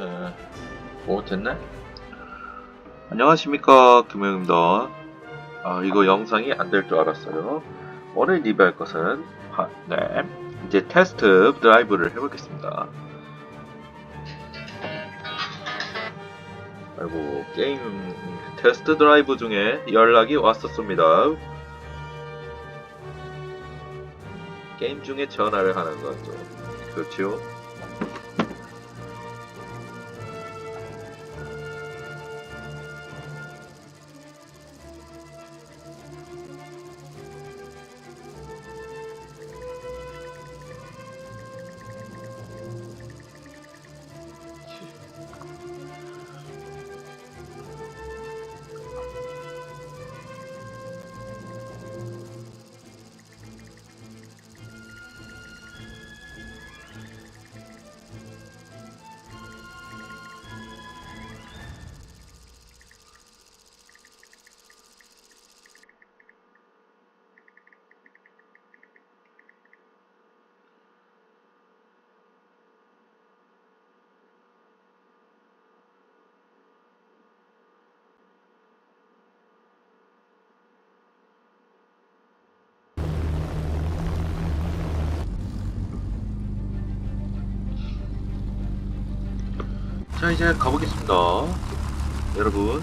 에, 오 됐네? 안녕하십니까 김영입니다. 아 이거 영상이 안 될 줄 알았어요. 오늘 리뷰할 것은 아, 네. 이제 테스트 드라이브를 해보겠습니다. 아이고 게임 테스트 드라이브 중에 연락이 왔었습니다. 게임 중에 전화를 하는 거죠 그렇죠 자 이제 가보겠습니다. 여러분.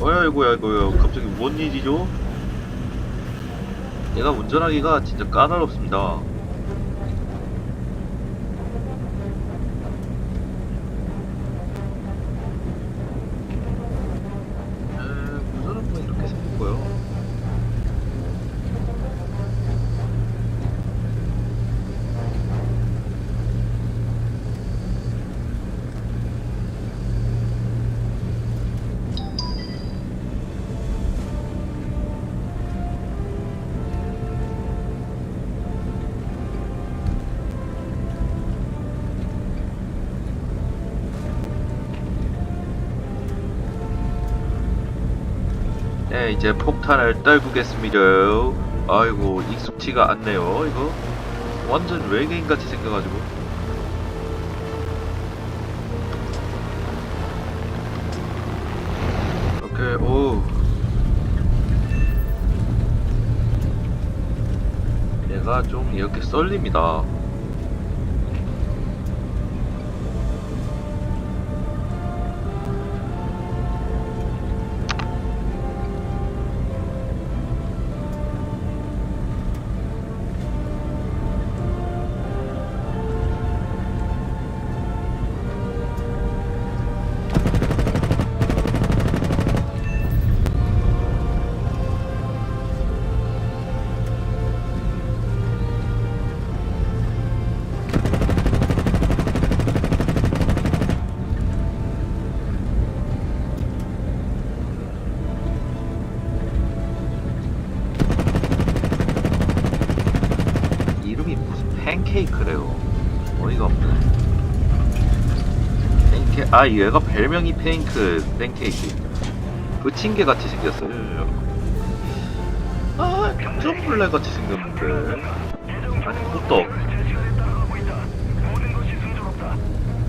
어이구야 이거야. 갑자기 뭔 일이죠? 얘가 운전하기가 진짜 까다롭습니다 네, 이제 폭탄을 떨구겠습니다. 아이고, 익숙치가 않네요, 이거. 완전 외계인 같이 생겨가지고. 오케이, 오. 얘가 좀 이렇게 썰립니다. 무슨 팬케이크래요. 어이가 없네. 팬케 아 얘가 별명이 팬크 팬케이크. 부침개 같이 생겼어요. 아 점플레 같이 생겼는데. 아니 호떡.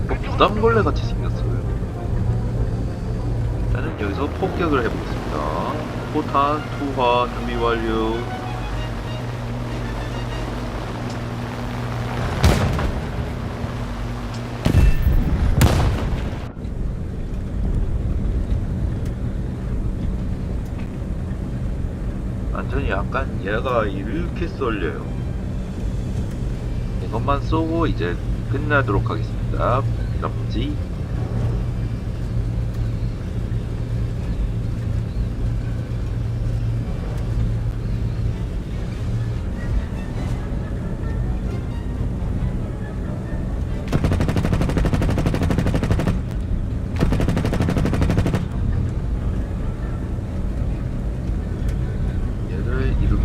뭐 부담벌레 같이 생겼어요. 일단은 여기서 폭격을 해보겠습니다. 포탄 투하 준비 완료. 완전히 약간 얘가 이렇게 쏠려요. 이것만 쏘고 이제 끝나도록 하겠습니다. 나머지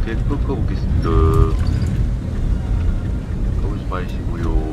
얘를 이렇게 꺾어보겠습니다. 가보지 마시고요.